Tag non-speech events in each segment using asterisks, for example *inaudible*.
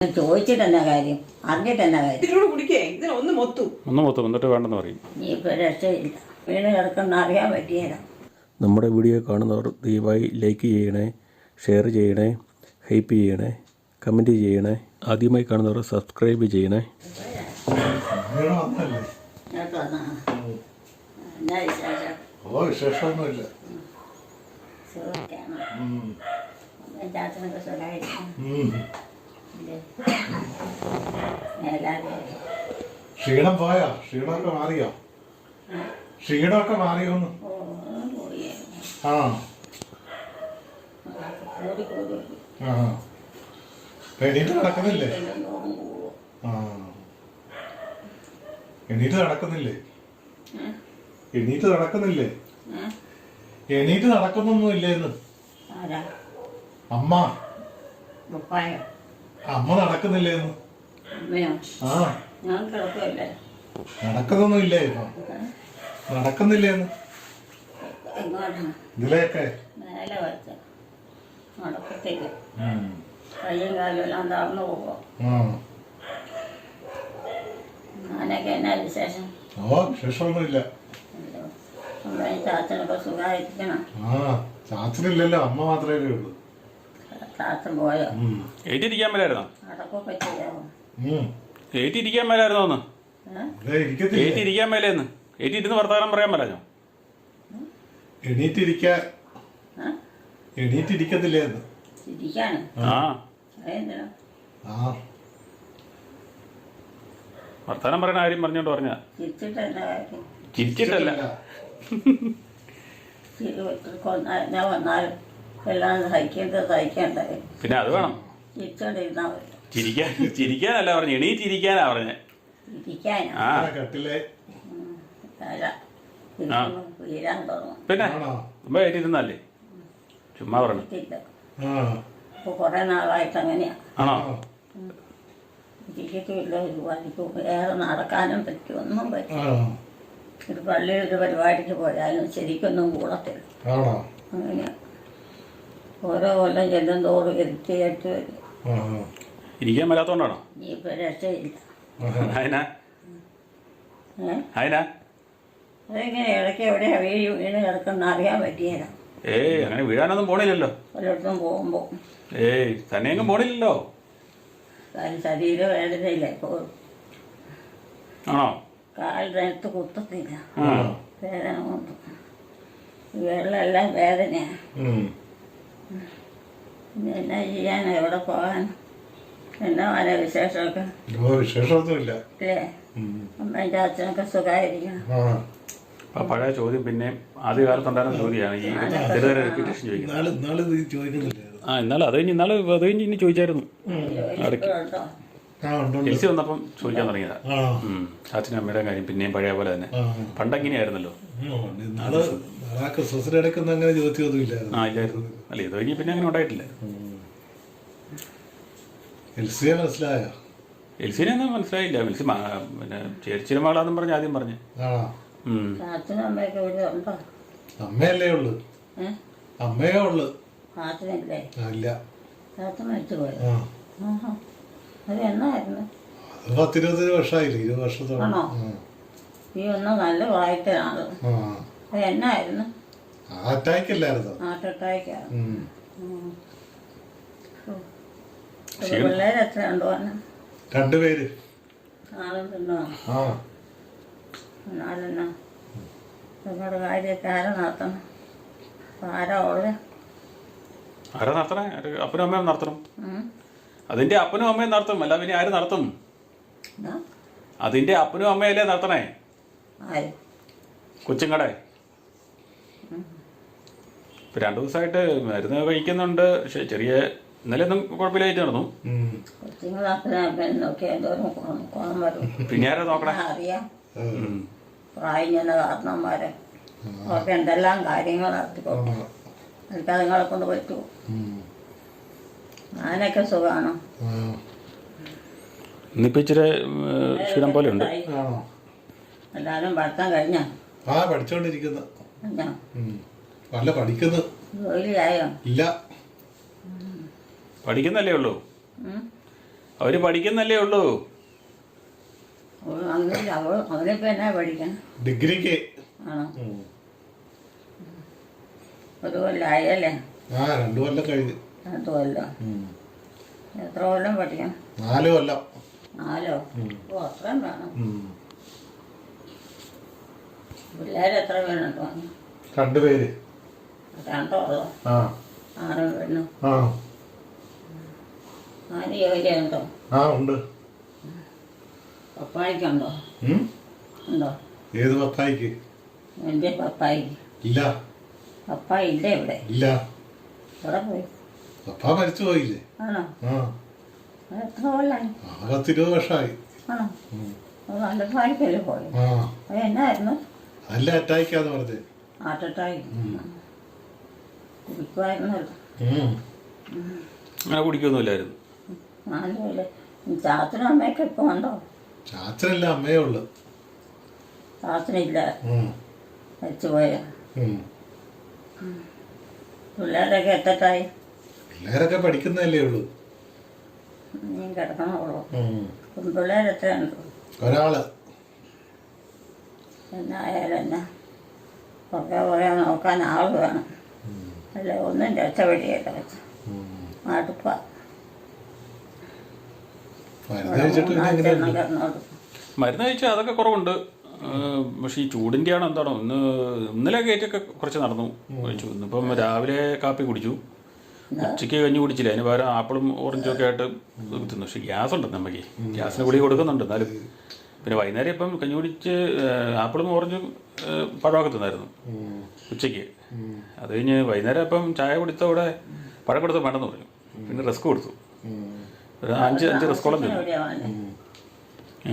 ചോദിച്ചിട്ട് എന്നാ കാര്യം? അറിഞ്ഞിട്ട് എന്നാ കാര്യം? ഇതിലൂടെ കുടിക്കേ. ഇതിന് ഒന്ന് മൊത്തു. ഒന്ന് മൊത്തം എന്നിട്ട് വേണ്ടെന്ന് പറയും. നീ ഇപ്പൊ രക്ഷയില്ല. വീണ് കിടക്കുന്ന അറിയാൻ പറ്റിയല്ല നമ്മുടെ വീഡിയോ കാണുന്നവർ ദയവായി ലൈക്ക് ചെയ്യണേ ഷെയർ ചെയ്യണേ ഹൈപ്പ് ചെയ്യണേ കമന്റ് ചെയ്യണേ ആദ്യമായി കാണുന്നവർ സബ്സ്ക്രൈബ് ചെയ്യണേ. ഓ വിശേഷമൊന്നുമില്ല. ചാച്ചനൊക്കെ സുഖമായിരിക്കും ക്ഷീണം പോയാ? ക്ഷീണമൊക്കെ മാറിയോ? ക്ഷീണമൊക്കെ മാറിയോന്ന്? ആ. എണീറ്റ് നടക്കുന്നില്ലേ? ആ. എണീറ്റ് നടക്കുന്നില്ലേ? എണീറ്റ് നടക്കുന്നില്ലേ? എണീറ്റ് നടക്കുന്നൊന്നും ഇല്ലേന്ന്? ആരാ? അമ്മ. അമ്മ നടക്കുന്നില്ലേ നടക്കുന്നൊന്നുമില്ലേ ആ. ഞാൻ കിടക്കുമല്ലേ നടക്കുന്നൊന്നും ഇല്ലേ? ഇപ്പൊ നടക്കുന്നില്ലേ എങ്ങോട്ടാണ് ഇതിലെയൊക്കെ? മേലെ വെച്ച് നടക്കത്തില്ല. ഉം. കയ്യും കാലും എല്ലാം തളർന്നു പോകുമോ ആ. ഞാനൊക്കെ എന്നാ വിശേഷം? ഓ വിശേഷമൊന്നുമില്ല. അമ്മയും ചാച്ചനൊക്കെ സുഖമായിരിക്കണം. ആ ചാച്ചനില്ലല്ലോ. അമ്മ മാത്രമേ ഉള്ളൂ. പോയോ. ഏറ്റിരിക്കാൻ മേലായിരുന്നോ? നടക്കൊക്കെ ചെയ്യാമോ ഉം. ഏറ്റിരിക്കാൻ മേലായിരുന്നോ ഒന്ന് ഏറ്റിരിക്കാൻ മേലേന്ന് ഏറ്റിരുന്ന് വർത്തമാനം പറയാൻ മേലാഞ്ഞോ ഇരിക്കാണ്. ആ. അതെന്തിനാ? ആ. വർത്തമാനം പറയുന്ന കാര്യം പറഞ്ഞോണ്ട് പറഞ്ഞ ചിരിച്ചിട്ടല്ല. ചിരിച്ചിട്ടല്ല. വന്നാലും എല്ലാം സഹിക്കേണ്ടത് സഹിക്കേണ്ടത് പിന്നെ അത് വേണം. ചിരിച്ചോണ്ടിരുന്നാൽ മതി. ചിരിക്കാൻ ചിരിക്കാനല്ല പറഞ്ഞു. എണീറ്റിരിക്കാനാ പറഞ്ഞേ. ഇരിക്കാനാ ആ. കട്ടിലെ. അല്ല ഇരിക്കുമ്പോൾ വീരാൻ തോന്നും. പിന്നെ? ആണോ? മുമ്പ് ചുമ്മാ പറഞ്ഞു. ഇല്ല. ആ ഇപ്പോൾ കുറേ നാളായിട്ട് അങ്ങനെയാ. ആണോ? ഒരു വഴിക്കും ഏറെ നടക്കാനും പറ്റും? ഒന്നും പറ്റും? ആ ഒരു പള്ളിയിൽ ഒരു പരിപാടിക്ക് പോയാലും ശരിക്കൊന്നും കൂടത്തില്ല. ആണോ? അങ്ങനെയാ. ഓരോ കൊല്ലം ചെല്ലും തോറും ഇരുത്തിയിട്ട് വരും. ഇരിക്കാൻ മേലാത്തോണ്ടാണോ? നീ ഇപ്പം രക്ഷയില്ല അതിനാ ഏ? അതിനാ അതെങ്ങനെ ഇടയ്ക്ക് എവിടെയാ വീഴ് വീണ് കിടക്കുന്ന അറിയാൻ പറ്റിയല്ല ഏയ് അങ്ങനെ വീഴാനൊന്നും പോണില്ലല്ലോ. ഒരിടത്തും പോകുമ്പോൾ ഏയ് തന്നെയെങ്കിലും പോണില്ലല്ലോ. കാര്യം ശരീരവേദനയില്ല ഇപ്പോൾ ആണോ? കാൽ നേരത്ത് കുത്തത്തില്ല ആ വേദന കൊണ്ട്. വെള്ളമെല്ലാം വേദനയാണ് ഉം. പിന്നെ എന്നാ ചെയ്യാൻ എവിടെ പോകാൻ? എന്നാ വല്ല വിശേഷമൊക്കെ? വിശേഷമൊന്നുമില്ല. അമ്മയും ചാച്ചനൊക്കെ സുഖമായിരിക്കണം ആ. പഴയ ചോദ്യം പിന്നെ ആദ്യ കാലത്തുണ്ടായിരുന്ന ചോദ്യമാണ്. ഈ ഇതുവരെ റിപ്പീറ്റേഷൻ ചോദിക്കുന്നത്. ഇന്നാൾ ഇന്നാൾ നീ ചോദിക്കുന്നില്ലായിരുന്നു ആ ഇന്നാലും അത് കഴിഞ്ഞ് ഇന്നാൾ അത് കഴിഞ്ഞ് ഇനി ചോദിച്ചായിരുന്നു. എൽസി വന്നപ്പം ചോദിക്കാൻ തുടങ്ങിയതാ. അച്ഛനും അമ്മയുടെ കാര്യം പിന്നെയും പഴയ പോലെ തന്നെ. പണ്ടെങ്ങനെയായിരുന്നല്ലോ. ക്രിസ്മസിന്റെ ഇടയ്ക്കൊന്നും അങ്ങനെ ഇല്ലായിരുന്നു ആ ഇല്ലായിരുന്നു. അല്ല ഇത് കഴിഞ്ഞ് പിന്നെ അങ്ങനെ ഉണ്ടായിട്ടില്ല. എൽസിയെ മനസ്സിലായോ? എൽസിനെ ഒന്നും മനസ്സിലായില്ല. എൽസി പിന്നെ ചേച്ചിയുടെ മകളാന്നും പറഞ്ഞ് ആദ്യം പറഞ്ഞു. അമ്മയൊക്കെ ഇവിടെ ഉണ്ടോ? അമ്മയല്ലേ ഉള്ളു? അമ്മയേ ഉള്ളു. ചാച്ചനില്ലേ അല്ല മരിച്ചു അത് എന്നായിരുന്നു? വർഷമായില്ലേ ഇരുപത് വർഷത്തോളം. ആണോ? ഒന്ന് നല്ല ആ. അത് എന്നായിരുന്നു? അറ്റാക്ക് അല്ലായിരുന്നോ? ഹാർട്ട് അറ്റാക്കാണ് ഉം. പിള്ളേർ എത്ര ഉണ്ടോ രണ്ടുപേര് ആ. എന്നാലെന്നാ നിങ്ങളുടെ കാര്യമൊക്കെ ആരാ നടത്തണം അപ്പൊ ആരാ ഉള്ളത്? ആരാ നടത്തണേ ആര് അപ്പനും അമ്മയും നടത്തണം. അതിന്റെ അപ്പനും അമ്മയും നടത്തും. അല്ല പിന്നെ ആര് നടത്തും? അതിന്റെ അപ്പനും അമ്മയല്ലേ നടത്തണേ? ആര് കൊച്ചുങ്ങടെ ഇപ്പൊ രണ്ടു ദിവസമായിട്ട് മരുന്ന് കഴിക്കുന്നുണ്ട്. പക്ഷെ ചെറിയ ഇന്നലെ ഒന്നും കുഴപ്പമില്ലായിട്ട് നടന്നു. എന്തോരം വരും. പിന്നെ ആരാ നോക്കണേ? ഞാൻ അറിയാം. ഉം. പ്രായം ചെന്ന കാരണന്മാരെ അവർക്ക് എന്തെല്ലാം കാര്യങ്ങൾ നടത്തിക്കൊണ്ടു ആ. എനിക്ക് അതുങ്ങളെ കൊണ്ട് പറ്റുമോ ഞാനൊക്കെ സുഖമാണോ ഇന്നിപ്പോ ഇച്ചിരി ക്ഷീണം പോലെ ഉണ്ട്. ആണോ? കഴിഞ്ഞാ? ആ പഠിച്ചോണ്ടിരിക്കുന്നു. അല്ല പഠിക്കുന്നു. ജോലിയായോ? ഇല്ല. പഠിക്കുന്നല്ലേ ഉള്ളൂ? അവർ പഠിക്കുന്നല്ലേ ഉള്ളൂ? എന്നാ പഠിക്കണം ഡിഗ്രിക്ക്. ആണോ? ഉം. ഒരു കൊല്ലായല്ലേ ആ രണ്ടു കൊല്ലം കഴിഞ്ഞ്. രണ്ട് കൊല്ലം. എത്ര കൊല്ലം പഠിക്കണം നാല് കൊല്ലം. നാലോ? ഓ അത്രയും വേണം. പിള്ളേർ എത്ര രണ്ടുപേര് രണ്ടോ ആ. ആറും പെണ്ണും. ആ. ആര് ജോലിയുണ്ടോ ആ ഉണ്ട്. പപ്പായ്ക്കുണ്ടോ? ഉണ്ടോ? ഏത് പപ്പായിക്ക്? എന്റെ പപ്പായ്ക്ക് ഇല്ല. പപ്പായ ഇല്ല ഇവിടെ. ഇല്ല. ഇവിടെ പോയി? പപ്പ മരിച്ചു പോയില്ലേ? ആണോ? എത്ര കൊല്ലായി? പത്തിരുപത് വർഷമായി. ആണോ? നല്ല പോയി. എന്നായിരുന്നു? നല്ല അറ്റായിക്കാന്ന് പറഞ്ഞത് ഹാർട്ട് അറ്റാക്ക്. അങ്ങനെ കുടിക്കൊന്നുമില്ലായിരുന്നു. ചാച്ചനും അമ്മയൊക്കെ ഇപ്പൊ ഉണ്ടോ? ചാച്ചനല്ല അമ്മയേ ഉള്ളു. ചാച്ചനില്ല ഉം. വെച്ച് പോയ ഉം. പിള്ളേരൊക്കെ എത്തട്ടായി? പിള്ളേരൊക്കെ പഠിക്കുന്നതല്ലേ ഉള്ളൂ. നീ. പിള്ളേർ എത്രയുണ്ട് ഒരാൾ. എന്നായാലും എന്നാ പുറകെ പുറകെ നോക്കാൻ ആൾ വേണം. അല്ല? ഒന്നും രക്ഷപ്പെടിയല്ല വെച്ച. മടുപ്പ മരുന്ന് കഴിച്ചാൽ അതൊക്കെ കുറവുണ്ട്. പക്ഷേ ഈ ചൂടിന്റെ ആണ് എന്താണോ? ഇന്ന് ഇന്നലെ കയറ്റൊക്കെ കുറച്ച് നടന്നു. കഴിച്ചു. ഇന്നിപ്പം രാവിലെ കാപ്പി കുടിച്ചു. ഉച്ചയ്ക്ക് കഞ്ഞി കുടിച്ചില്ല. അതിന് പകരം ആപ്പിളും ഓറഞ്ചും ഒക്കെ ആയിട്ട് തിന്നു. പക്ഷേ ഗ്യാസ് ഉണ്ട് നമുക്ക് ഗ്യാസിന് ഗുളിക കൊടുക്കുന്നുണ്ട് എന്നാലും. പിന്നെ വൈകുന്നേരം ഇപ്പം കഞ്ഞി കുടിച്ച് ആപ്പിളും ഓറഞ്ചും പഴമൊക്കെ തിന്നായിരുന്നു. ഉച്ചയ്ക്ക്. അത് കഴിഞ്ഞ് വൈകുന്നേരം ഇപ്പം ചായ കുടിച്ച അവിടെ പഴം കൊടുത്ത് വേണമെന്ന് പറഞ്ഞു. പിന്നെ റിസ്ക് കൊടുത്തു. ഒരു അഞ്ച് അഞ്ച് റിസ്കോളം തിന്നു.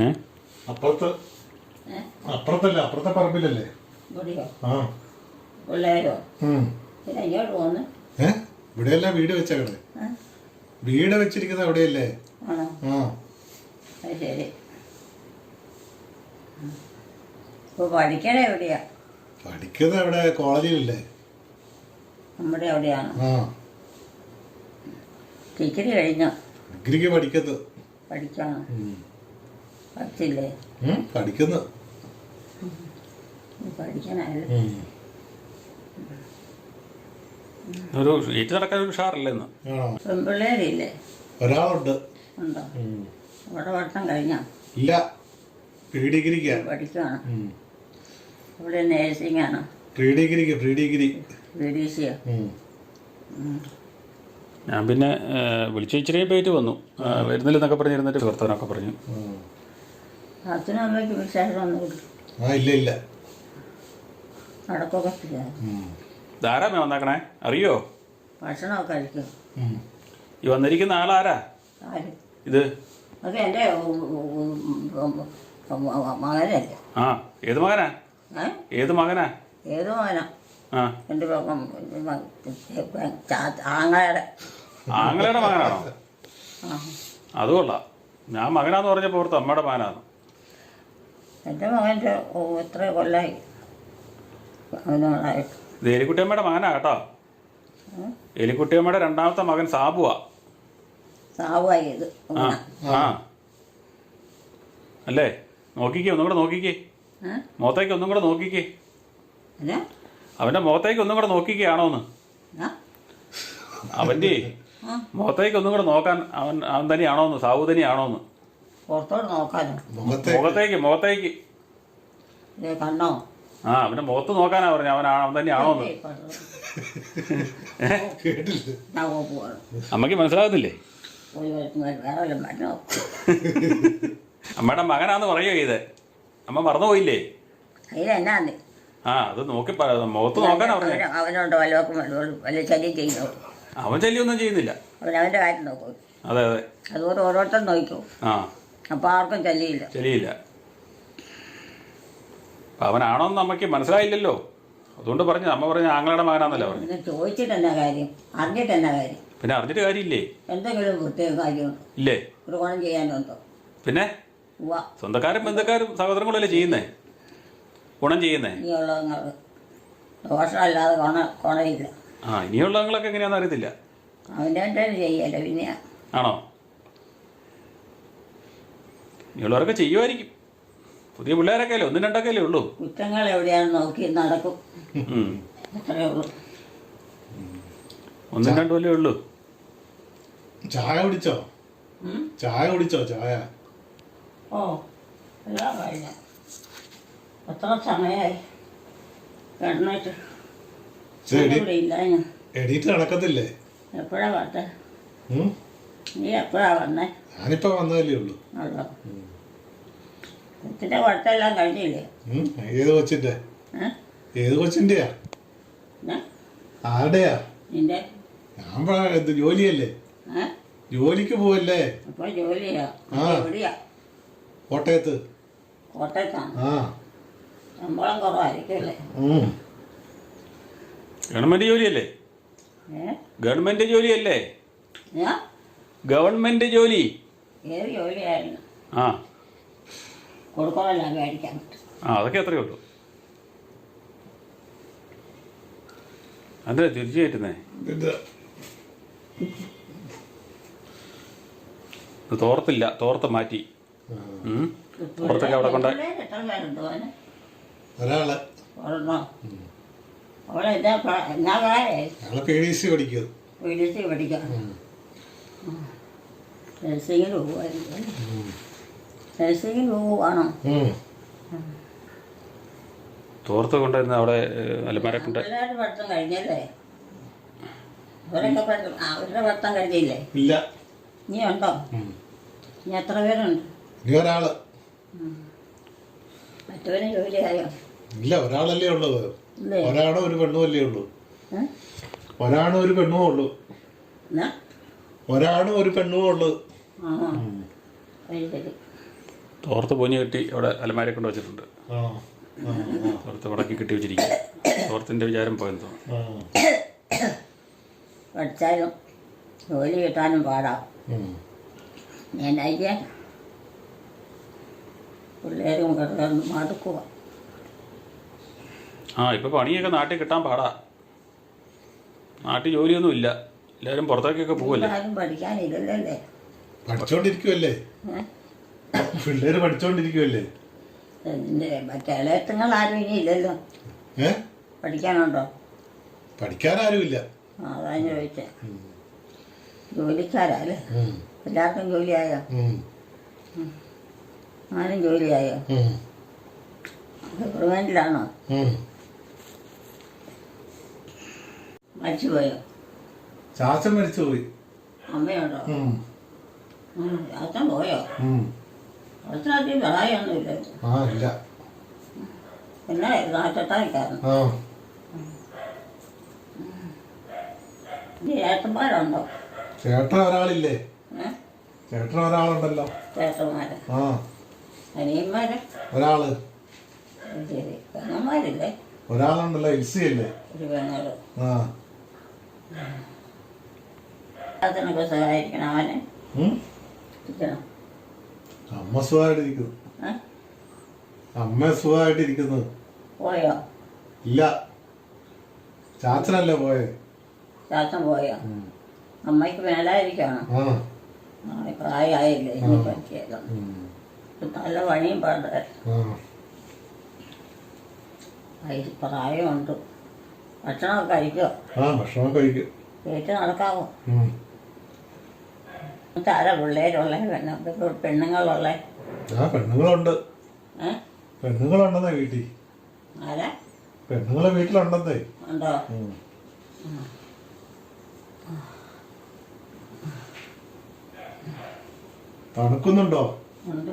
ഏഹ് അപ്പുറത്ത്? അപ്പുറത്തല്ല അപ്പുറത്തെ പറമ്പിലല്ലേ? ആ. ഇവിടെയല്ല വീട് വെച്ച ഏ? വീട് വെച്ചിരിക്കുന്നത് അവിടെയല്ലേ? ആ. ശരി. ഇപ്പോൾ പഠിക്കണേ എവിടെയാ? പഠിക്കുന്നത് അവിടെ കോളേജിലല്ലേ? നമ്മുടെ എവിടെയാണ് ആ. ഡിഗ്രി കഴിഞ്ഞോ? ഡിഗ്രിക്ക് പഠിക്കുന്നത് പഠിക്കാണോ? പഠിച്ചില്ലേ? ഉം, പഠിക്കുന്നു. ഉം. ഒരു ഏറ്റു നടക്കാൻ ഒരു ഉഷാറില്ല ഇന്ന്? ആണോ? പെൺപിള്ളേരില്ലേ? ഒരാളുണ്ട്. ഉണ്ടോ? ഉം. ഇവിടെ പഠിത്തം കഴിഞ്ഞോ? ഇല്ല. പ്രീ ഡിഗ്രിക്കാ പഠിക്കുകയാണ് ഉം. ഇവിടെ നേഴ്സിംഗ് ആണോ? പ്രീ ഡിഗ്രിക്ക് പ്രീ ഡിഗ്രി ഞാൻ പിന്നെ വിളിച്ചു ഇച്ചിരി പേര് വന്നു. വരുന്നില്ലെന്നൊക്കെ പറഞ്ഞിരുന്നിട്ട് വർത്തമാനമൊക്കെ പറഞ്ഞു. അച്ഛനും അമ്മയ്ക്ക് വിശേഷം ഒന്നും ആ ഇല്ല ഇല്ല. ചെയ്യാം. ധാരാമേ വന്നേക്കണേ? അറിയോ? ഭക്ഷണമൊക്കെ കഴിക്കും. ഈ വന്നിരിക്കുന്ന ആളാരാ? ആര്? ഇത്? അത് എന്റെ മകനല്ലേ? ആ ഏത് മകനാ? ഏത് മകനാ? ഏത് മകനാ? ആങ്ങളയുടെ. മകനാണോ? അത് കൊള്ളാം. ഞാൻ മകനാന്ന് പറഞ്ഞപ്പോൾ ഓർത്ത് അമ്മയുടെ മകനാണ്. എന്റെ മകന്റെ എത്ര കൊല്ലായി? ഇത് എലിക്കുട്ടിയമ്മയുടെ മകനാ കേട്ടോ. എലിക്കുട്ടിയമ്മയുടെ രണ്ടാമത്തെ മകൻ സാബുവാ. സാബുവായി ഇത്. ആ. അല്ലേ? നോക്കിക്കേ ഒന്നും കൂടെ നോക്കിക്കേ? മുഖത്തേക്ക് ഒന്നും കൂടെ നോക്കിക്കേ. അവന്റെ മുഖത്തേക്ക് ഒന്നും കൂടെ നോക്കിക്കേ ആണോ എന്ന് ആ, മുഖത്തേക്ക് ഒന്നും കൂടെ നോക്കാൻ അവൻ അവൻ തനിയാണോന്ന് സാവു തന്നെയാണോന്ന് മുഖത്തേക്ക്. മുഖത്തേക്ക് കണ്ണോ ആ അവന്റെ മുഖത്ത് നോക്കാനാ പറഞ്ഞു അവൻ അവൻ തന്നെയാണോന്ന് കേട്ടില്ല. ഞാൻ വേറെ അമ്മയ്ക്ക് മനസ്സിലാകുന്നില്ലേ? *laughs* അമ്മയുടെ മകനാന്ന് പറയോ ഇത്? അമ്മ മറന്നുപോയില്ലേ? അതിലെന്നാന്ന് ആ അത് നോക്കി മുഖത്ത് നോക്കാൻ പറഞ്ഞേ അവന്. വല്ല ശല്യം ചെയ്യുന്നു? അവൻ ശല്യമൊന്നും ചെയ്യുന്നില്ല. അവൻ അവന്റെ കാര്യം നോക്കും. അതെ അതെ. അതുകൊണ്ട് ഓരോരുത്തർ നോക്കൂ. ആ. അപ്പോൾ ആർക്കും ശല്യമില്ല. ശരിയില്ല അവനാണോ അമ്മയ്ക്ക് മനസ്സിലായില്ലല്ലോ. അതുകൊണ്ട് പറഞ്ഞു അമ്മ പറഞ്ഞു ആങ്ങളുടെ മകനാന്നല്ലേ പറഞ്ഞു. പിന്നെ ചോദിച്ചിട്ട് എന്നാ കാര്യം? അറിഞ്ഞിട്ട് എന്നാ കാര്യം? പിന്നെ അറിഞ്ഞിട്ട് കാര്യമില്ലേ? എന്തെങ്കിലും പ്രത്യേക കാര്യമുണ്ടോ? ഇല്ലേ? ഒരു ഗുണം ചെയ്യാനുണ്ടോ? പിന്നെ? സ്വന്തക്കാരും ബന്ധക്കാരും സഹോദരങ്ങളല്ലേ ചെയ്യുന്നേ? ഗുണം ചെയ്യുന്നേ? ദോഷമല്ലാതെ ഗുണമില്ല. ആ ഇനിയുള്ളവങ്ങളൊക്കെ എങ്ങനെയാണെന്ന് അറിയത്തില്ല. അവന്റെ എന്റെ ചെയ്യല്ല പിന്നെ? ആണോ? ഇനിയുള്ളവരൊക്കെ ചെയ്യുമായിരിക്കും. പുതിയ പിള്ളേരൊക്കെ അല്ലേ? ഒന്നും രണ്ടൊക്കെ അല്ലേ ഉള്ളൂ? കുറ്റങ്ങൾ എവിടെയാണെന്ന് നോക്കി നടക്കും. ഒന്നും രണ്ടും അല്ലേ ഉള്ളൂ? ചായ കുടിച്ചോ? ചായ കുടിച്ചോ ചായ? ഓ എല്ലാം കഴിഞ്ഞു എത്ര സമയമായി കിടന്നിട്ട്. എണീറ്റ് നടക്കത്തില്ലേ? എപ്പോഴാ ഉം? നീ എപ്പോഴാ വന്നേ? ഞാനിപ്പോ വന്നതല്ലേ ഉള്ളൂ. കുഴപ്പമെല്ലാം കഴിഞ്ഞില്ലേ? ഉം? ഏത് കൊച്ചിന്റെ? ഏ? ഏത് കൊച്ചിന്റെയാ? ആരുടെയാ? ഞാൻ ജോലിയല്ലേ? ജോലിക്ക് പോവല്ലേ? ജോലിയാ. കോട്ടയത്ത്? കോട്ടയത്താണ്. ആ. ശമ്പളം കുറവായിരിക്കുമല്ലേ? ഉം. ഗവൺമെന്റ് ജോലിയല്ലേ? ഗവൺമെന്റ് ജോലിയല്ലേ? ഗവൺമെന്റ് ജോലി? ഏത് ജോലിയായിരുന്നു? ആ. കൊടുക്കണമല്ല മേടിക്കാൻ പറ്റും. ആ അതൊക്കെ എത്രയേ ഉള്ളൂ. അതെ തിരിച്ചു കയറ്റുന്നേ? ഇത് ഇത് തോർത്തില്ല തോർത്ത് മാറ്റി. തോർത്തൊക്കെ അവിടെ കൊണ്ട് ഒരാൾ. എന്നാ പ്രായേ പി ഡി സി പഠിക്കും. പഠിക്കാം. നഴ്സിങ്ങിന് നഴ്സിങ്ങിന് തോർത്ത് കൊണ്ടുവന്ന് അവിടെ ഏഹ്, അലമാര കൊണ്ട് പിള്ളേരുടെ പഠിത്തം കഴിഞ്ഞല്ലേ? അവരൊക്കെ പഠിത്തം അവരുടെ പഠിത്തം കഴിഞ്ഞില്ലേ? ഇല്ല. നീ ഉണ്ടോ ഇനി നീ എത്ര പേരുണ്ട്? ഇനി ഒരാൾ മറ്റവന് ജോലിയായോ? ഇല്ല ഒരാളല്ലേ ഉള്ളൂ. ഇല്ലേ? ഒരാണോ ഒരു പെണ്ണും അല്ലേ ഉള്ളൂ? ഒരാണോ ഒരു പെണ്ണും ഉള്ളൂ. ഒരാണോ ഒരാണും ഒരു പെണ്ണും ഉള്ളൂ. തോർത്ത് പൊഞ്ഞ് കെട്ടി അവിടെ അലമാര കൊണ്ട് വെച്ചിട്ടുണ്ട്. തോർത്ത് വടക്കി കെട്ടി വെച്ചിരിക്കും തോർത്തിന്റെ വിചാരം പോയെന്ന് തോന്നുന്നു. പഠിച്ചാലും ജോലി കിട്ടാനും പാടാം. ഞാൻ അയ്യാൻ പിള്ളേരും കിടന്ന് മടുക്കുക. ആ ഇപ്പം പണിയൊക്കെ നാട്ടിൽ കിട്ടാൻ പാടാ. നാട്ടിൽ ജോലിയൊന്നും ഇല്ല. എല്ലാവരും പുറത്തേക്കൊക്കെ പോവല്ലേ? ആരും പഠിക്കാനില്ലല്ലേ? പഠിച്ചോണ്ടിരിക്കുവല്ലേ? പിള്ളേര് പഠിച്ചോണ്ടിരിക്കുവല്ലേ? ഇതിന്റെ മറ്റേ ഇളയത്തുങ്ങൾ ആരും ഇനി ഇല്ലല്ലോ. ഏ? പഠിക്കാനുണ്ടോ? പഠിക്കാനാരുമില്ല. ആ അതാ ഞാൻ ചോദിച്ചേ. ജോലിക്കാരല്ലേ എല്ലാവർക്കും ജോലിയായോ? ഉം. ആരും ജോലിയായോ? ഗവൺമെന്റിലാണോ. മരിച്ചുപോയോ? ചാച്ചൻ മരിച്ചുപോയി. അമ്മയുണ്ടോ? അച്ഛൻ പോയോ? പിന്നെ ഏട്ടന്മാരുണ്ടോ? ചേട്ടൻ ഒരാളില്ലേ? ചേട്ടൻ ഒരാളുണ്ടല്ലോ. ചേട്ടന്മാര്. ആ. അനിയന്മാര് ഒരാൾ? ശരി പെങ്ങന്മാരില്ലേ? ഒരാളുണ്ടല്ലോ എൽസി അല്ലേ ഒരു പെങ്ങൾ. ആ. അതിനൊക്കെ സഹായിക്കണം അവനെ. ഉം. ഇരിക്കണം? അമ്മ സുഖമായിട്ടിരിക്കുന്നു ഏ അമ്മ സുഖമായിട്ടിരിക്കുന്നു പോയോ? ഇല്ല. ചാച്ചനല്ലേ പോയെ? ചാച്ചൻ പോയോ? അമ്മയ്ക്ക് മേലായിരിക്കണം? ആ. പ്രായമായില്ലേ ഇനി പറ്റിയല്ലോ. ഉം. നല്ല പണിയും പാടേ. പ്രായമുണ്ട്. ഭക്ഷണമൊക്കെ കഴിക്കോ? ഭക്ഷണം കഴിക്കും. വീട്ടിൽ നടക്കാവോ. താര പിള്ളേരുള്ള? പെണ്ണ പെണ്ണുങ്ങളുള്ള? പെണ്ണുങ്ങളുണ്ട്. പെണ്ണുങ്ങളുണ്ടെന്നേ വീട്ടിൽ. ആരാ? പെണ്ണുങ്ങളെ വീട്ടിലുണ്ടെന്നേ. ഉണ്ടോ. തണുക്കുന്നുണ്ടോ? ഉണ്ട്.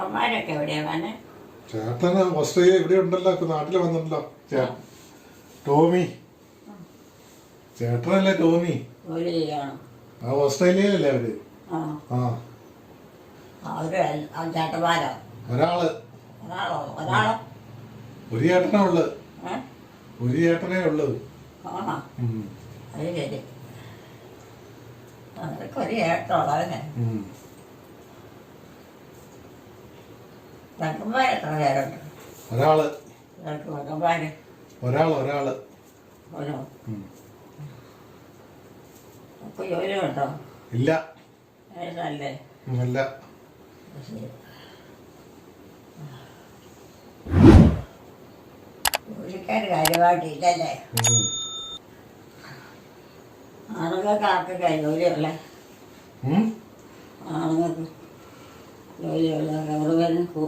അമ്മമാരൊക്കെ എവിടെയാ വേണേ ചേട്ടന് ഓസ്ട്രേലിയ ഇവിടെ ഉണ്ടല്ലോ നാട്ടിൽ വന്നിട്ടല്ലോ ചേ- ടോമി. ചേട്ടനല്ലേ ടോമി? ആ ഓസ്ട്രേലിയയിലല്ലേ അവർ? ആ. ചേട്ടന്മാരോ? ഒരാൾ. ഒരാളോ? ഒരു ചേട്ടനാ ഉള്ളത് ഒരു ചേട്ടനേ ഉള്ളത് ഒരു ഏട്ടുള്ളതിനെ ഉം. പെങ്ങന്മാർ എത്ര പേരുണ്ട് ഒരാൾ. ഇവർക്ക് പെങ്ങന്മാർ ഒരാൾ ഒരാൾ. ഓരോ ഉം. അപ്പോൾ ജോലി ഉണ്ടോ? ഇല്ല. ഏതല്ലേ? അല്ല ശരി. ജോലിക്കാർ കാര്യമായിട്ടില്ലല്ലേ? ഉം. ആണുങ്ങൾക്ക് ആർക്കൊക്കെ ജോലിയുള്ളേ? ഉം? ആണുങ്ങൾക്ക് ജോലിയുള്ള ജോലിയുള്ള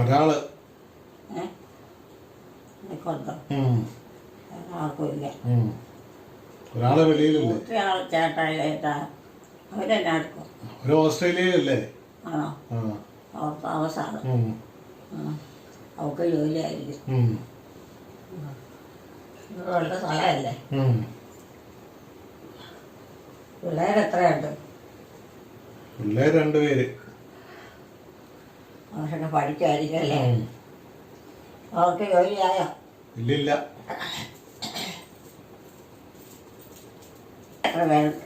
ഒരാൾ. ഒരാൾ വെളിയിലല്ലേ? ചേട്ടായിട്ടാ എടുക്കും? ഒരു ഓസ്ട്രേലിയയിലല്ലേ? ആണോ. അവർക്ക് ജോലിയായിരിക്കും. സ്ഥലമല്ലേ ഉം. പിള്ളേർ രണ്ടുപേര്. അവരൊക്കെ പഠിച്ചായിരിക്കും അല്ലേ. അവർക്ക് ജോലിയായോ? ഇല്ലില്ല. എത്ര പേരുണ്ട്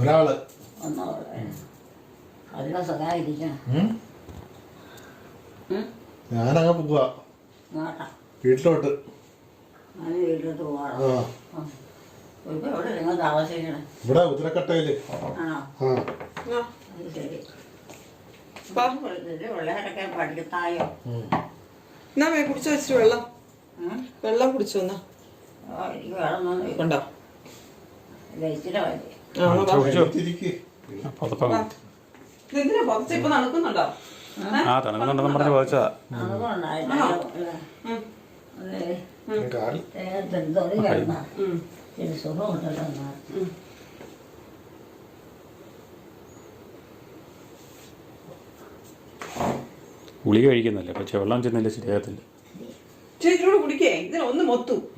ഒരാൾ. ഒന്നോ അതിനെ സുഖമായിരിക്കണം. ഉം? ഉം? ഞാനങ്ങ് പോവാ. നോട്ടാ വീട്ടിലോട്ട്. ഞാൻ വീട്ടിലോട്ട് പോകണം ആ. ഇപ്പൊ എവിടെ നിങ്ങൾ താമസിക്കണേ? ഇവിടെ ഉത്തരക്കട്ടയിൽ. ആണോ? ആ അത് ശരി ഇത് പിള്ളേരൊക്കെ പഠിക്കത്തായോ ഉം. എന്നാ മേ കുടിച്ചു വെച്ചു വെള്ളം? വെള്ളം കുടിച്ചു എന്നാ? കണ്ടോ ഇതെന്തിനാ പുറത്ത് ഇപ്പൊ നടക്കുന്നുണ്ടോ? ആ? തണുക്കുന്നുണ്ടെന്ന് പറഞ്ഞ് ചോദിച്ചതാ അതുകൊണ്ടായിട്ടാണ് ഉം. അതെ കാൽ തൊടി കിടന്ന ഉം. ഇച്ചിരി സുഖമുണ്ടല്ലോ എന്നാ. ഗുളിക കഴിക്കുന്നില്ല. പക്ഷെ വെള്ളം ചെന്നില്ല ശരിയാകത്തില്ല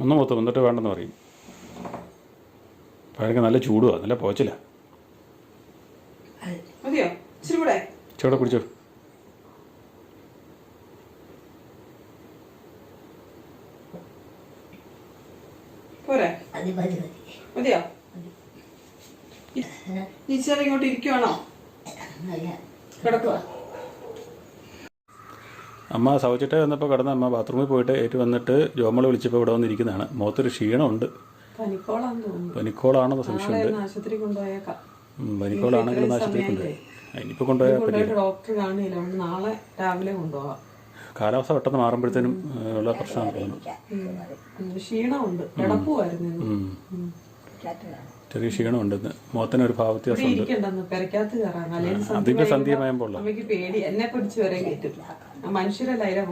ഒന്ന് മൊത്തു. എന്നിട്ട് വേണ്ടെന്ന് പറയും. പഴയൊക്കെ നല്ല ചൂടുവാ. നല്ല പോച്ചില്ല മതിയോ? ഇച്ചിരി കൂടെ. ചൂടെ കുടിച്ചോ. മതിയോ? ടീച്ചർ ഇങ്ങോട്ട് ഇരിക്കുവാണോ? കിടക്കുവാ. അമ്മ സൗച്ചിട്ട് വന്നപ്പോൾ കിടന്ന അമ്മ ബാത്റൂമിൽ പോയിട്ട് ഏറ്റു വന്നിട്ട് ജോമൾ വിളിച്ചപ്പോൾ ഇവിടെ വന്നിരിക്കുന്നതാണ്. മുഖത്തൊരു ക്ഷീണമുണ്ട്. പനിക്കോളാണെന്ന് സംശയമുണ്ട്. പനിക്കോളാണെങ്കിലും ആശുപത്രി കൊണ്ടുപോയി. ഇനിയിപ്പോൾ കൊണ്ടുപോയാൽ പറ്റില്ല ഡോക്ടർ കാണില്ല. നാളെ രാവിലെ കൊണ്ടുപോകാം കാലാവസ്ഥ പെട്ടെന്ന് മാറുമ്പോഴത്തേനും ഉള്ള പ്രശ്നമാണ്. തോന്നുന്നു ക്ഷീണമുണ്ട്. കിടപ്പുമായിരുന്നു. ചെറിയ ക്ഷീണമുണ്ട്. ഇന്ന് മുഖത്തിനൊരു ഇവിടെ ഭാവവ്യത്യാസമുണ്ട് അതിന്റെ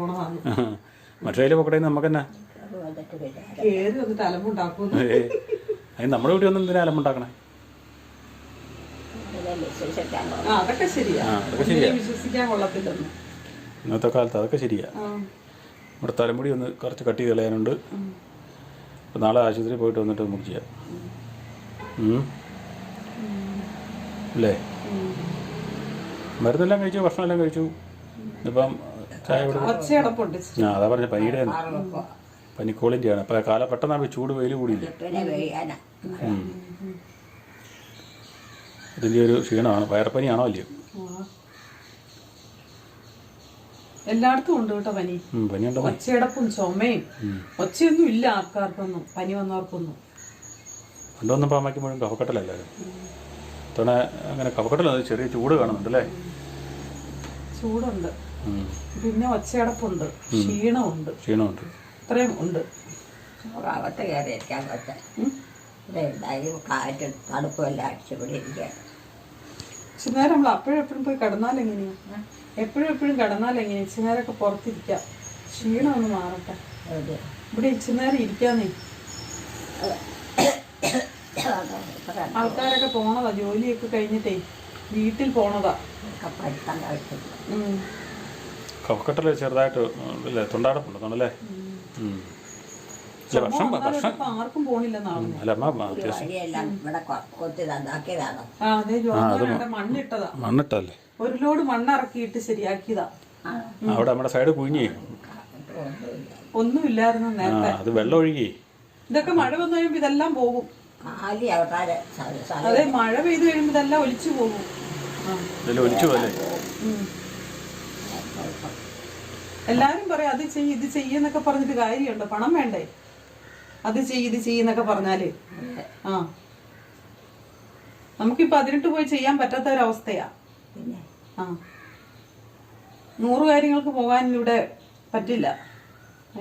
പോണതാണ്. *laughs* മറ്റേ പൊക്കടയിൽ നമുക്ക് തന്നെ അതിന് നമ്മുടെ വീട്ടിൽ വന്ന് എന്തിനാ അലമ്പുണ്ടാക്കണേ അതൊക്കെ ശരിയാ. ഇന്നത്തെ കാലത്ത് അതൊക്കെ ശരിയാ. നമ്മുടെ തലമുടി ഒന്ന് കുറച്ച് കട്ട് ചെയ്ത് കളയാനുണ്ട്. നാളെ ആശുപത്രിയിൽ പോയിട്ട് വന്നിട്ട് നമുക്ക് ചെയ്യാം. അല്ലേ മരുന്നെല്ലാം കഴിച്ചു ഭക്ഷണമെല്ലാം കഴിച്ചു. ഇപ്പം ചായ ആ അതാ പറഞ്ഞ പനിയുടെ ആണ്. അപ്പൊ കാല പെട്ടെന്നാണ് ചൂട് വെയിൽ കൂടിയില്ല? ഇതിന്റെ ഒരു ക്ഷീണമാണ്. വയറപ്പനിയാണോ അല്ലയോ. എല്ലായിടത്തും ഉണ്ട് കേട്ടോ പനി. ഒച്ചയടപ്പും ചുമയും. ഒച്ചയൊന്നും ഇല്ല ആൾക്കാർക്കൊന്നും പനി വന്നവർക്കൊന്നും. പണ്ട് വന്നപ്പോൾ അമ്മയ്ക്ക് മുഴുവൻ കഫക്കെട്ടലല്ലായിരുന്നു ഇത്തവണ അങ്ങനെ കഫക്കെട്ടല്ല ചെറിയ ചൂട് കാണുന്നുണ്ട് അല്ലേ ചൂടുണ്ട് പിന്നെ ഒച്ചയടപ്പുണ്ട്. ക്ഷീണമുണ്ട്. ക്ഷീണമുണ്ട്. ഇത്രയും ഉണ്ട്. അകത്ത് കയറി ഇരിക്കാൻ പറ്റും കാറ്റും തണുപ്പും എല്ലാം അടിച്ചു ഇവിടെ ഇരിക്കാൻ ഇച്ചിരി നേരം നമ്മൾ അപ്പോഴും എപ്പോഴും പോയി കിടന്നാൽ എങ്ങനെയാ? എപ്പോഴും എപ്പോഴും കിടന്നാൽ എങ്ങനെയാ? ഇച്ചിരി നേരമൊക്കെ പുറത്തിരിക്കാം. ക്ഷീണം ഒന്ന് മാറട്ടെ. ഇവിടെ ഇച്ചിരി നേരം ഇരിക്കാന്നേ. ആൾക്കാരൊക്കെ പോണതാ ജോലിയൊക്കെ കഴിഞ്ഞിട്ടേ വീട്ടിൽ പോണതാ. പഠിത്തം ചെറുതായിട്ട് ഇല്ലേ തൊണ്ടാടപ്പുണ്ട് തോന്നല്ലേ ഉം. ഇല്ല ഭക്ഷണം ഭക്ഷണം ആർക്കും പോണില്ലെന്നാണ് അല്ല അമ്മ അത്യാവശ്യം. മണ്ണിട്ടതാ. മണ്ണിട്ടല്ലേ ഒരു ലോഡ് മണ്ണിറക്കിയിട്ട് ശരിയാക്കിയതാ. അവിടെ നമ്മുടെ സൈഡ് കുഴിഞ്ഞേ. ഒന്നുമില്ലായിരുന്നു ആ നേരത്തെ. അത് വെള്ളം ഒഴുകി ഇതൊക്കെ മഴ വന്നു കഴിയുമ്പോ ഇതെല്ലാം പോകും. അതെ മഴ പെയ്തു കഴിയുമ്പോ ഇതെല്ലാം ഒലിച്ചു പോകും. ഒലിച്ചു പോലെ. എല്ലാരും പറയാം അത് ചെയ്യ് ഇത് ചെയ്യുന്നൊക്കെ പറഞ്ഞിട്ട് കാര്യമുണ്ടോ? പണം വേണ്ടേ? അത് ചെയ്യ് ഇത് ചെയ്യുന്നൊക്കെ പറഞ്ഞാൽ. ആ. നമുക്കിപ്പോ പതിനെട്ട് പോയി ചെയ്യാൻ പറ്റാത്ത ഒരവസ്ഥയാ. ആ. നൂറ് കാര്യങ്ങൾക്ക് പോകാൻ ഇവിടെ പറ്റില്ല. ഏ?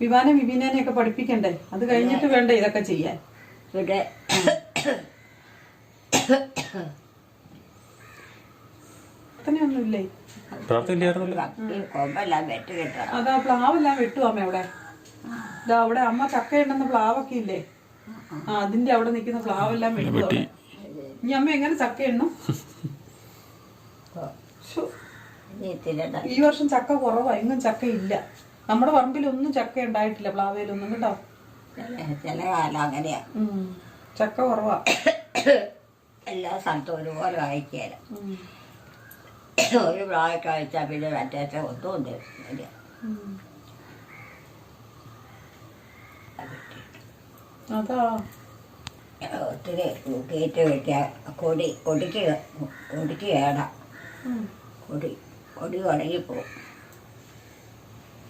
വിമാനം വിപീനനെയൊക്കെ പഠിപ്പിക്കണ്ടേ? അത് കഴിഞ്ഞിട്ട് വേണ്ടേ ഇതൊക്കെ ചെയ്യാൻ? കൊമ്പെല്ലാം വെട്ടി കിട്ടണം. അതാ പ്ലാവെല്ലാം വെട്ടു അമ്മ അവിടെ. ഇതാ അവിടെ അമ്മ ചക്ക ഉണ്ടെന്ന പ്ലാവൊക്കെ ഇല്ലേ? ആ അതിന്റെ അവിടെ നിൽക്കുന്ന പ്ലാവെല്ലാം വെട്ടു ഇനി അമ്മ എങ്ങനെ ചക്ക എണ്ണും ശ്ശോ, ഇനി തിരണ്ട ഈ വർഷം ചക്ക കുറവാ എങ്ങും ചക്ക ഇല്ല നമ്മുടെ പറമ്പിലൊന്നും ചക്ക ഉണ്ടായിട്ടില്ല പ്ലാവയിലൊന്നും കേട്ടോ? ചില കാലം അങ്ങനെയാ. ചക്ക കുറവാ. എല്ലാ സ്ഥലത്തും ഒരുപോലെ വായിക്കുകയില്ല ഉം. ഒരു പ്രായം കഴിച്ചാൽ പിന്നെ മറ്റേറ്റ ഒന്നും. അതാ. ഒത്തിരി കയറ്റി വെക്കുക കൊടി കൊടിക്ക് കൊടിക്ക് കേടാ കൊടി കൊടി ഉണങ്ങിപ്പോവും.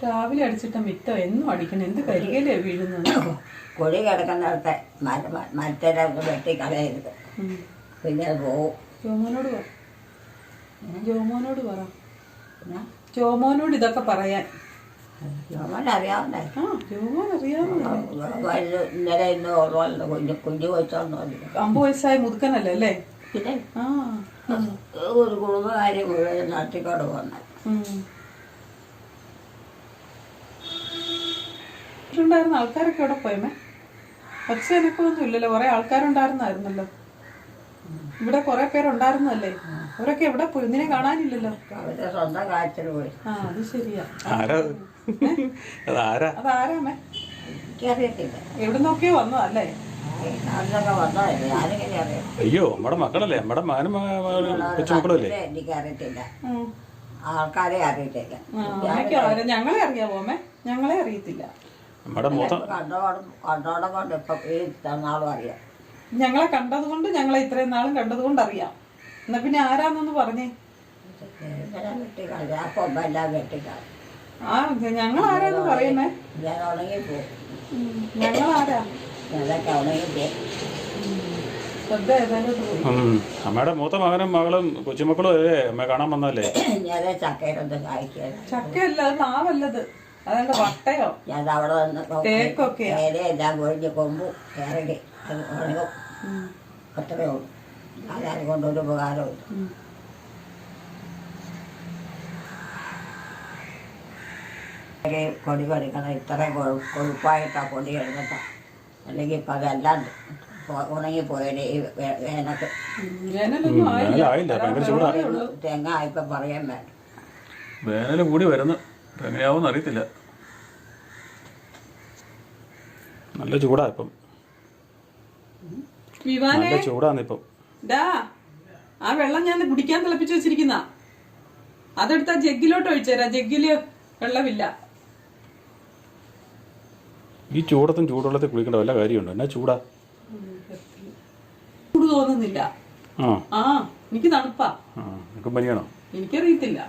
രാവിലെ അടിച്ചിട്ട മിറ്റം എന്നും അടിക്കണം. എന്ത് കരികയിലേ വീഴുന്നത്? കൊടി കിടക്കുന്നിടത്ത് മര മരത്തേടെ വെട്ടി കളയരുത്. പിന്നെ പോവും. ജോമോനോട് പറ. ജോമോനോട് പറ. ജോമോനോട് ഇതൊക്കെ പറയാൻ. ജോമോൻ അറിയാവുന്നേ. ആ ജോമോൻ അറിയാവുന്നല്ലേ വലുത് ഇന്നലെ ഇന്ന് ഓർമ്മ കുഞ്ഞു കുഞ്ഞു വെച്ചോന്നില്ല അമ്പത് വയസ്സായ മുതുക്കനല്ലേ അല്ലേ? പിന്നെ? ആ ഒരു കുടുംബകാര്യം മുഴുവൻ നാട്ടിക്കോട് പോകുന്നത് ഉം. ഉണ്ടായിരുന്ന ആൾക്കാരൊക്കെ ഇവിടെ പോയമേ പക്ഷെ എനക്കൊന്നും ഇല്ലല്ലോ. കുറെ ആൾക്കാരുണ്ടായിരുന്നായിരുന്നല്ലോ. ഇവിടെ കുറെ പേരുണ്ടായിരുന്നല്ലേ? അവരൊക്കെ എവിടെ പോയി? ഒന്നിനെ കാണാനില്ലല്ലോ. അവരുടെ സ്വന്തം കാര്യത്തിന് പോയി. ആ അത് ശരിയാ. ആരാ? അത്? അതാരാ? അതാരാമേ? എവിടെ നോക്കിയോ വന്നതല്ലേ? അയ്യോ നമ്മുടെ മക്കളല്ലേ? നമ്മുടെ മകനും കൊച്ചുമക്കളല്ലേ? എനിക്കറിയത്തില്ല. ആൾക്കാരെ അറിയത്തില്ല. ഞങ്ങളെ അറിയാവോ അമ്മേ? ഞങ്ങളെ അറിയത്തില്ല. നമ്മുടെ മൂത്ത കണ്ടോടം കൊണ്ട് ഇപ്പം ഈ തന്നാളും അറിയാം. ഞങ്ങളെ കണ്ടത് കൊണ്ട് ഞങ്ങളെ ഇത്രയും നാളും കണ്ടത് കൊണ്ട് അറിയാം. എന്നാ പിന്നെ ആരാന്നൊന്ന് പറഞ്ഞേ? ആ ഞങ്ങൾ ആരാന്ന് പറയുന്നേ? ഞങ്ങൾ ആരാ. അമ്മയുടെ മൂത്ത മകനും മകളും കൊച്ചുമക്കളും അല്ലേ? അമ്മ കാണാൻ വന്നല്ലേ ചക്കയല്ല അത് നാവല്ലത്. അതെന്താ വട്ടയോ? ഞാൻ അവിടെ വന്ന് തേക്കൊക്കെ നേരെ എല്ലാം കൊഴിഞ്ഞ് കൊമ്പ് കയറി അത് ഉണങ്ങും. അത്രയേ ഉള്ളൂ. അല്ലാതെ കൊണ്ടൊരു ഉപകാരമില്ല കൊടി പറിക്കണം ഇത്രയും കൊഴു കൊഴുപ്പായിട്ടാ കൊടി എടുക്കട്ടെ. അല്ലെങ്കിൽ ഇപ്പം അതെല്ലാം ഉണങ്ങി ഉണങ്ങിപ്പോയാലേ ഈ വേനക്ക്. തേങ്ങ ഇപ്പം പറയാൻ വേണ്ട. വേനൽ കൂടി വരുന്നു. എങ്ങനെയാവും അറിയത്തില്ല. നല്ല ചൂടാ ഇപ്പം. നല്ല ചൂടാന്ന് ഇപ്പം. ആ വെള്ളം ഞാൻ കുടിക്കാൻ തിളപ്പിച്ചു വെച്ചിരിക്കുന്ന. അതെടുത്താ ജഗ്ഗിലോട്ട് ഒഴിച്ചേരാ ജഗ്ഗിൽ വെള്ളമില്ല. ഈ ചൂടത്തും ചൂടുവെള്ളത്തിൽ കുളിക്കേണ്ട വല്ല കാര്യമുണ്ടോ? എന്നാ ചൂടാ. ചൂട് തോന്നുന്നില്ല. ആ. എനിക്ക് തണുപ്പാ. പനിയാണോ? എനിക്കറിയത്തില്ല.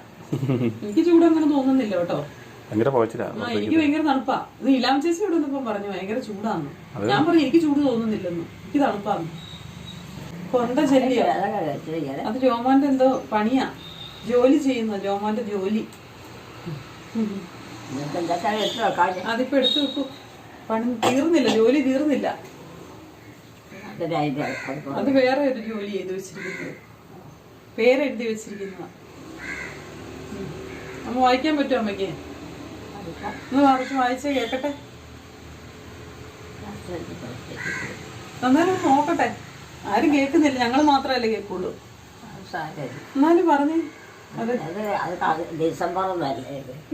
എനിക്ക് ചൂടങ്ങനെ തോന്നുന്നില്ല കേട്ടോ. ഭയങ്കര എനിക്ക് ഭയങ്കര തണുപ്പാ. ഇത് ഇലാം ചേച്ചി ഇവിടെ വന്നപ്പോ പറഞ്ഞു ഭയങ്കര ചൂടാന്ന്. ഞാൻ പറഞ്ഞു എനിക്ക് ചൂട് തോന്നുന്നില്ലെന്ന്. എനിക്ക് തണുപ്പാന്ന്. കൊണ്ട ശല്യോ അതൊക്കെ വെച്ചിരിക്കുന്നത് അത് ജോമാന്റെ എന്തോ പണിയാ. ജോലി ചെയ്യുന്ന ജോമാന്റെ ജോലി. എന്നിട്ട് എന്തൊക്കെ എടുത്ത് വെക്കാൻ അതിപ്പോ എടുത്തു വെക്കൂ. പണി തീർന്നില്ല ജോലി തീർന്നില്ല. അത് അത് വേറെ ഒരു ജോലി ചെയ്ത് വെച്ചിരിക്കുന്നത് പേരെഴുതി വെച്ചിരിക്കുന്ന അമ്മ വായിക്കാൻ പറ്റുമോ അമ്മയ്ക്ക്? ഒന്ന് വായിച്ച് വായിച്ചേ കേക്കട്ടെ? എന്നാലും നോക്കട്ടെ. ആരും കേൾക്കുന്നില്ല. ഞങ്ങൾ മാത്രമല്ലേ കേൾക്കുള്ളൂ. എന്നാലും പറഞ്ഞേ.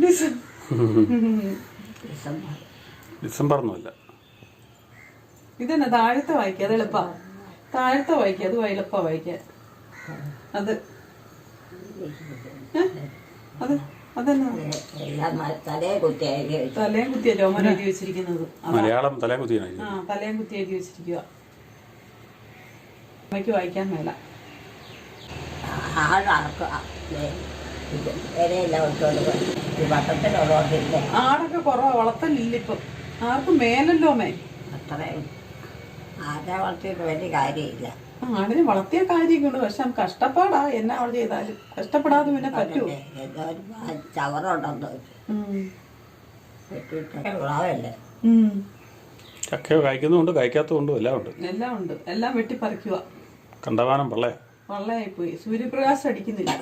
December December. ഒന്നുമല്ല ഇതെന്നെ താഴത്തെ വായിക്കുക അത് എളുപ്പാ. താഴത്തെ വായിക്കുക അത് എളുപ്പാ വായിക്കാൻ. അത്. അത് തലയും കുത്തിയ രോമൻ എഴുതി വെച്ചിരിക്കുന്നത്. മലയാളം തലേ കുത്തിയാണ് ആ തലയും കുത്തി എഴുതി വെച്ചിരിക്കുക അമ്മയ്ക്ക് വായിക്കാൻ മേല. ആടൊക്കെ കുറവാ വളർത്തലില്ല ഇപ്പം ആർക്കും മേലല്ലോ മേ അത്രയും ആരെ വളർത്തിയിട്ട് വലിയ കാര്യമില്ല. ആടിനെ വളർത്തിയ കാര്യമൊക്കെയുണ്ട് പക്ഷെ നമുക്ക് കഷ്ടപ്പാടാ. എന്നാ അവൾ ചെയ്താലും? കഷ്ടപ്പെടാതെ പിന്നെ പറ്റുമോ ഉം. ചക്ക കായ്ക്കുന്നുമുണ്ട് കായ്ക്കാത്തതുണ്ടും എല്ലാം ഉണ്ട്. എല്ലാം ഉണ്ട്. എല്ലാം വെട്ടിപ്പറിക്കുക കണ്ടവാനം പള്ളേ. വള്ളയായി പോയി സൂര്യപ്രകാശം അടിക്കുന്നില്ല.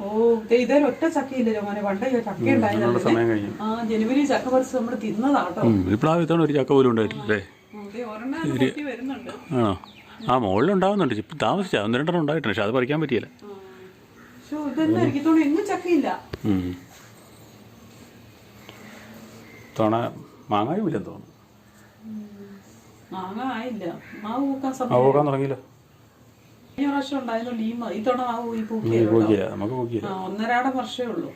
ഓ ഇതൊരു ഇതേ ഒറ്റ ചക്കയില്ലല്ലോ മോനെ. പണ്ടേ ചക്കയുണ്ടായിരുന്നു ചക്ക ഉണ്ടായിരുന്നു ആ ജനുവരി ചക്ക പറിച്ച് നമ്മൾ തിന്നതാട്ടോ ഇപ്പോഴാണ് ഒരു ചക്ക പോലും ഉണ്ടായിട്ടില്ലേ ആണോ? ആ മുകളിൽ ഉണ്ടാവുന്നുണ്ട്. ഇപ്പം താമസിച്ചാ ഒന്ന് രണ്ടെണ്ണം ഉണ്ടായിട്ടുണ്ട്. പക്ഷെ അത് പറിക്കാൻ പറ്റിയില്ല. പക്ഷെ മാങ്ങായും ഇല്ലെന്ന് തോന്നുന്നു ചക്കയില്ല. ഉം. ഇത്തവണ മാങ്ങായുമില്ലെന്ന് തോന്നുന്നു. മാങ്ങ ആയില്ല. മാവ് പൂക്കാൻ തുടങ്ങിയില്ല. ഒന്നരാടം വർഷമേ ഉള്ളൂ.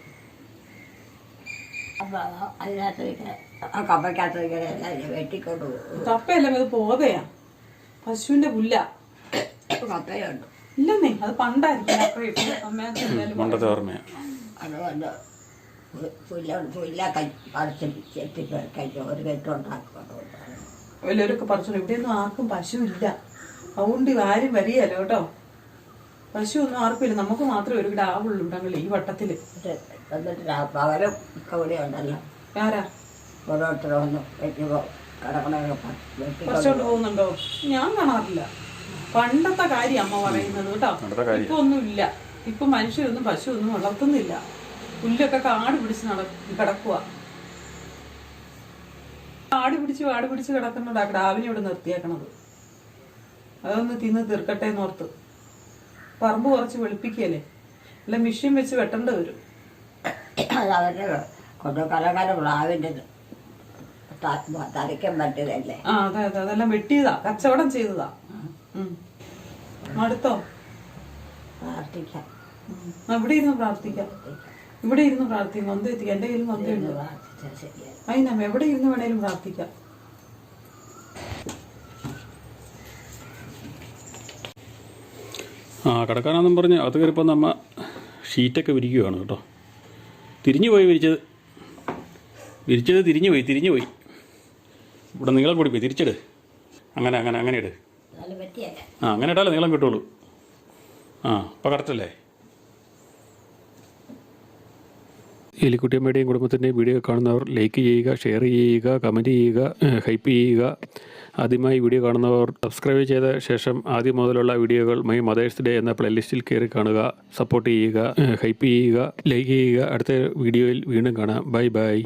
അപ്പൊ ആ കപ്പയ്ക്കകത്തേക്ക് എല്ലാം വെട്ടിക്കൊണ്ട് പോകും. കപ്പയല്ല ഇത് പോതയാ. പശുവിന്റെ പുല്ല. കപ്പയുണ്ട് ഇല്ലെന്നേ അത് പണ്ടായിരിക്കും. പണ്ടത്തെ ഓർമ്മയാണ് അതുകൊണ്ട് പു- പുല്ല പുല്ല കൈ പറിച്ച് ചെത്തി കഴിച്ച് ഒരു പറിച്ചു ഇവിടെയൊന്നും ആർക്കും പശുവില്ല. അതുകൊണ്ട് ആരും വരികയല്ലോ കേട്ടോ. പശു ഒന്നും ആർക്കും ഇല്ല നമുക്ക് മാത്രമേ ഒരു കിടാവുള്ളൂ ഇവിടെ ഈ വട്ടത്തിൽ. ആരാ? ഓരോരുത്തരും ഒന്ന് പോ- കിടക്കണൊക്കെ പ- പോകുന്നുണ്ടോ ഞാൻ കാണാറില്ല. പണ്ടത്തെ കാര്യം അമ്മ പറയുന്നത് കേട്ടോ. ഇപ്പൊ ഒന്നും ഇല്ല ഇപ്പൊ മനുഷ്യരൊന്നും പശു ഒന്നും വളർത്തുന്നില്ല. പുല്ലൊക്കെ കാട് പിടിച്ച് നട കിടക്കുക കാട് പിടിച്ച് കാട് പിടിച്ച് കിടക്കുന്നതാ കിടാവിനെ ഇവിടെ നിർത്തിയേക്കണത്. അതൊന്ന് തിന്ന് തീർക്കട്ടെ എന്നോർത്ത്. പറമ്പ് കുറച്ച് വെളുപ്പിക്കല്ലേ അല്ല മിഷീൻ വെച്ച് വെട്ടേണ്ടി വരും. അത് അവരുടെ കൊണ്ട് കലകല പ്രാവിന്റെ തലയ്ക്കാൻ പറ്റിയതല്ലേ ആ അതെ അതെ അതെല്ലാം വെട്ടിയതാ. കച്ചവടം ചെയ്തതാ. അടുത്തോ പ്രാർത്ഥിക്കാം. ഇവിടെ ഇരുന്ന് പ്രാർത്ഥിക്കാം. ഇവിടെ ഇരുന്ന് പ്രാർത്ഥിക്കാം. വന്ന് എത്തിക്കാം. എന്റെ കയ്യിൽ വന്നുണ്ട് പ്രാർത്ഥിച്ചാൽ ശരിയായി. എവിടെ ഇരുന്ന് വേണേലും പ്രാർത്ഥിക്കാം. ആ കടക്കാനാന്നും പറഞ്ഞ് അത് കയറിപ്പോൾ നമ്മ ഷീറ്റൊക്കെ വിരിക്കുകയാണ് കേട്ടോ. തിരിഞ്ഞു പോയി വിരിച്ചത്. വിരിച്ചത് തിരിഞ്ഞു പോയി തിരിഞ്ഞു പോയി ഇവിടെ നീളം കൂടി പോയി തിരിച്ചിട്. അങ്ങനെ അങ്ങനെ അങ്ങനെ ഇട്. പറ്റിയല്ല ആ അങ്ങനെ ഇട്ടാലേ നീളം കിട്ടുള്ളൂ. ആ അപ്പോൾ കറക്റ്റല്ലേ എലിക്കുട്ടിയമ്മയുടെയും കുടുംബത്തിന്റെയും വീഡിയോ കാണുന്നവർ ലൈക്ക് ചെയ്യുക ഷെയർ ചെയ്യുക കമന്റ് ചെയ്യുക ഹൈപ്പ് ചെയ്യുക. ആദ്യമായി വീഡിയോ കാണുന്നവർ സബ്സ്ക്രൈബ് ചെയ്ത ശേഷം ആദ്യം മുതലുള്ള വീഡിയോകൾ മൈ മദേഴ്സ് ഡേ എന്ന പ്ലേലിസ്റ്റിൽ കയറി കാണുക സപ്പോർട്ട് ചെയ്യുക ഹൈപ്പ് ചെയ്യുക ലൈക്ക് ചെയ്യുക. അടുത്ത വീഡിയോയിൽ വീണ്ടും കാണാം. Bye bye